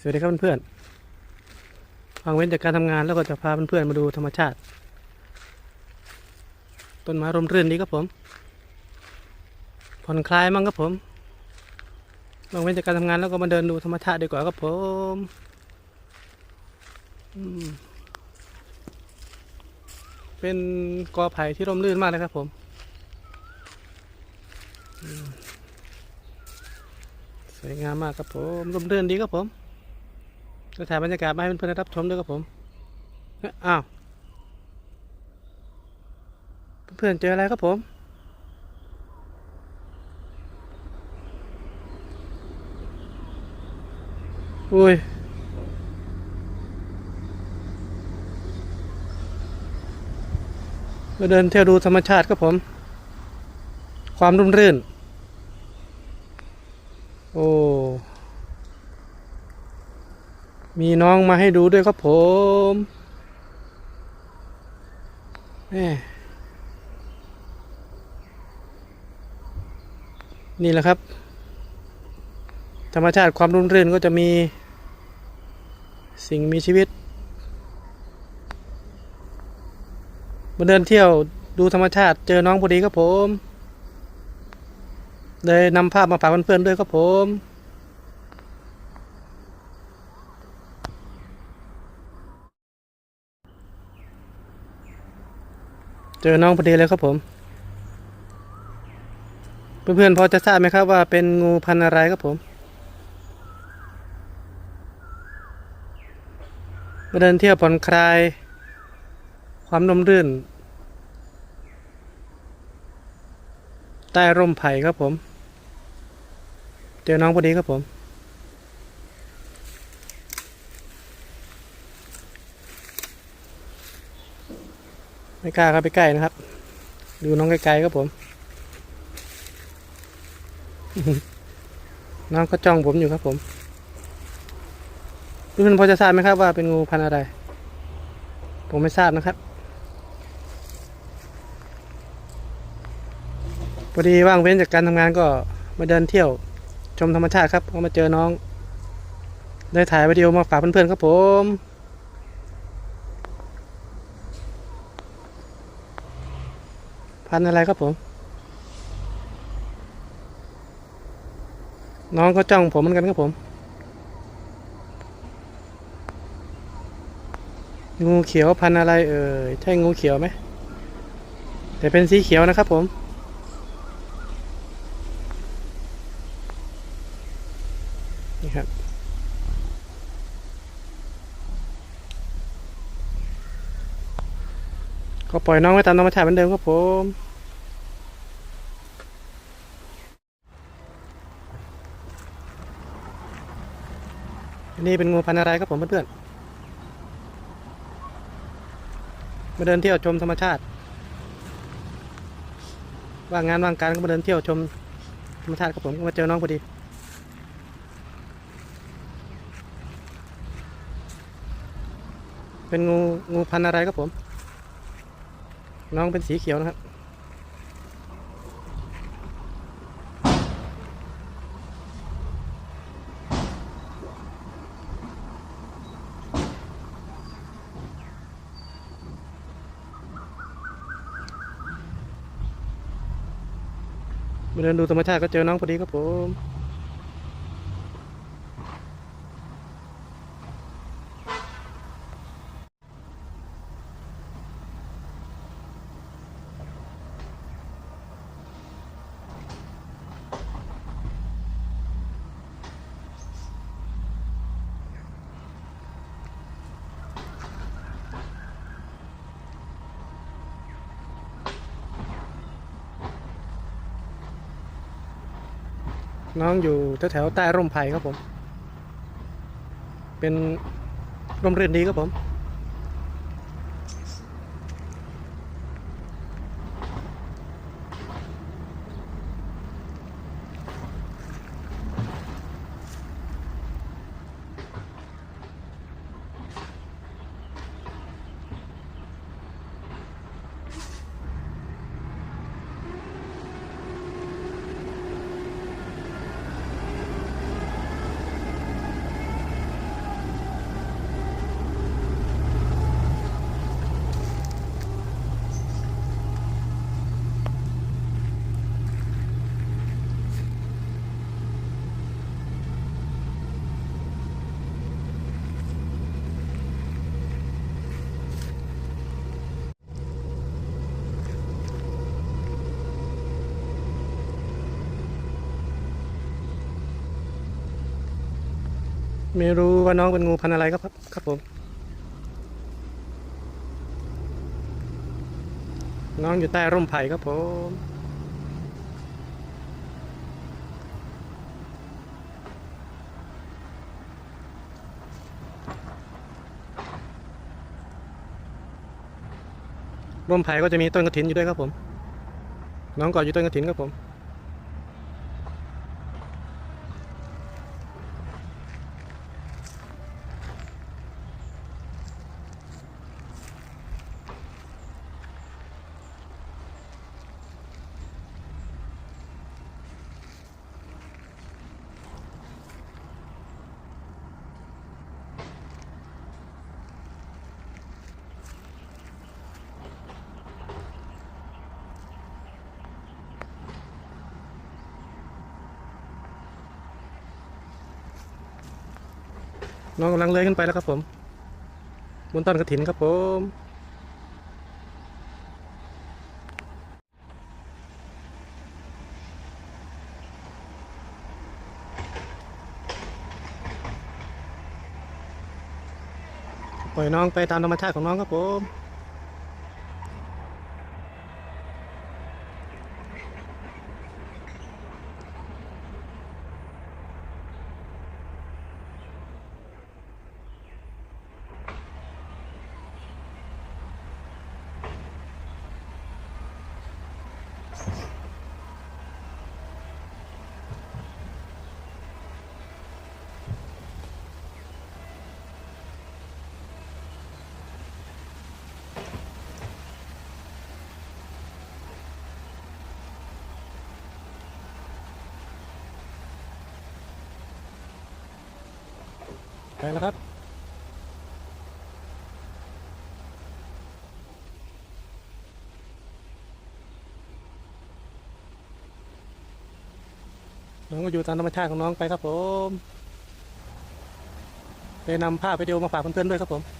สวัสดีครับเพื่อนๆฟังเว้นจากการทำงานแล้วก็จะพาเพื่อนๆมาดูธรรมชาติ ต้นไม้ร่มรื่นดีครับผม ผ่อนคลายมั้งครับผมฟังเว้นจากการทำงานแล้วก็มาเดินดูธรรมชาติดีกว่าครับผมเป็นกอไผ่ที่ร่มรื่นมากเลยครับผมสวยงามมากครับผมร่มรื่นดีครับผม จะถ่ายบรรยากาศมาให้เพื่อนๆรับชมด้วยครับผม อ้าว เพื่อนๆเจออะไรครับผมอุ้ยมาเดินเที่ยวดูธรรมชาติครับผม ความรุ่มรื่น โอ้ มีน้องมาให้ดูด้วยครับผมแหม่นี่แหละครับ ธรรมชาติความรุ่มรื่นก็จะมีสิ่งมีชีวิตมาเดินเที่ยวดูธรรมชาติเจอน้องพอดีครับผม เลยนำภาพมาฝากเพื่อนๆด้วยครับผม เจอน้องพอดีเลยครับผม เพื่อนๆพอจะทราบไหมครับว่าเป็นงูพันธุ์อะไรครับผมมาเดินเที่ยวผ่อนคลาย ความนมรื่น ใต้ร่มไผ่ครับผม เจอน้องพอดีครับผม ไม่กล้าเข้าไปใกล้นะครับ ดูน้องไกลๆครับผม น้องก็จ้องผมอยู่ครับผมเพื่อนพอจะทราบไหมครับว่าเป็นงูพันธุ์อะไร ผมไม่ทราบนะครับพอดีว่างเว้นจากการทำงานก็มาเดินเที่ยวชมธรรมชาติครับก็มาเจอน้อง ได้ถ่ายวิดีโอมาฝากเพื่อนๆครับผม พันอะไรครับผม น้องก็จ้องผมเหมือนกันครับผม งูเขียวพันอะไรเอ่ยใช่งูเขียวไหมแต่เป็นสีเขียวนะครับผมนี่ครับ ก็ปล่อยน้องไว้ตามธรรมชาติเหมือนเดิมครับผมนนี้เป็นงูพันธุ์อะไรครับผมเพื่อนๆมาเดินเที่ยวชมธรรมชาติ ว่างงานว่างการก็มาเดินเที่ยวชมธรรมชาติครับผมก็มาเจอน้องพอดีเป็นงูงูพันธุ์อะไรครับผม น้องเป็นสีเขียวนะครับมาเดินดูธรรมชาติก็เจอน้องพอดีครับผม น้องอยู่แถวๆใต้ร่มไผ่ครับผม เป็นร่มรื่นดีครับผมม ไม่รู้ว่าน้องเป็นงูพันอะไรครับครับผม น้องอยู่ใต้ร่มไผ่ครับผมร่มไผ่ก็จะมีต้นกระถินอยู่ด้วยครับผม น้องเกาะอยู่ต้นกระถินครับผม น้องกำลังเลื้อยขึ้นไปแล้วครับผม บนต้นกระถินครับผม ปล่อยน้องไปตามธรรมชาติของน้องครับผม ไปแล้วครับ น้องก็อยู่ตามธรรมชาติของน้องไปครับผมไปนำภาพวิดีโอมาฝากเพื่อนๆด้วยครับผม